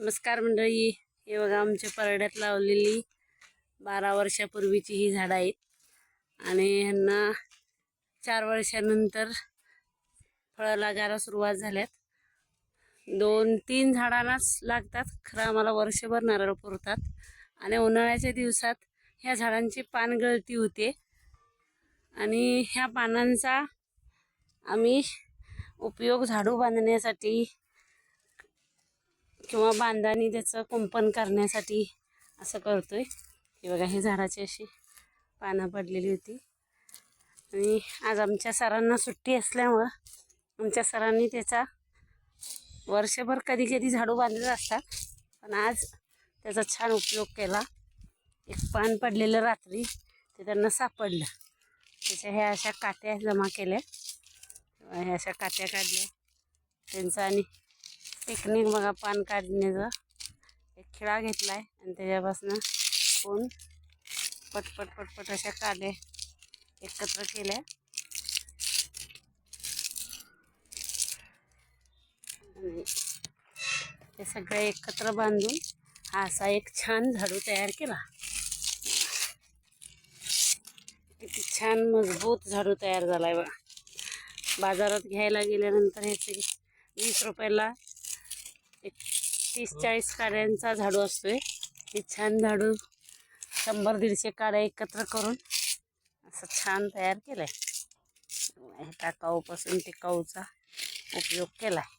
नमस्कार मंडळी. हे बघा आमच्या परड्यात लावलेली बारा वर्षापूर्वीची ही झाडं आहेत. आणि ह्यांना चार वर्षानंतर फळं लागायला सुरुवात झाल्यात. दोन तीन झाडांनाच लागतात. खरं आम्हाला वर्षभर नारळ पुरतात. आणि उन्हाळ्याच्या दिवसात ह्या झाडांची पानगळती होते. आणि ह्या पानांचा आम्ही उपयोग झाडू बांधण्यासाठी किंवा बांधानी त्याचं कुंपण करण्यासाठी असं करतोय. हे बघा ही झाडाची अशी पानं पडलेली होती. आणि आज आमच्या सरांना सुट्टी असल्यामुळं आमच्या सरांनी त्याचा वर्षभर कधी कधी झाडू बांधलेलं असतात. पण आज त्याचा छान उपयोग केला. एक पान पडलेलं रात्री ते त्यांना सापडलं. त्याच्या ह्या अशा काट्या जमा केल्या. ह्या अशा काट्या काढल्या. त्यांचा आणि टेक्निक बघा पान काढण्याचा. एक खिळा घेतला आहे आणि त्याच्यापासून कोण पटपट पटपट अशा काढे एकत्र केल्या. आणि ते सगळे एकत्र बांधून हा असा एक छान झाडू तयार केला. किती छान मजबूत झाडू तयार झालाय बघा. बाजारात घ्यायला गेल्यानंतर ह्याचे वीस रुपयाला एक तीस चाळीस काड्यांचा झाडू असतोय. हे छान झाडू शंभर दीडशे काड्या एकत्र करून असं छान तयार केलंय. हे टाकाऊपासून टिकाऊचा उपयोग केलाय.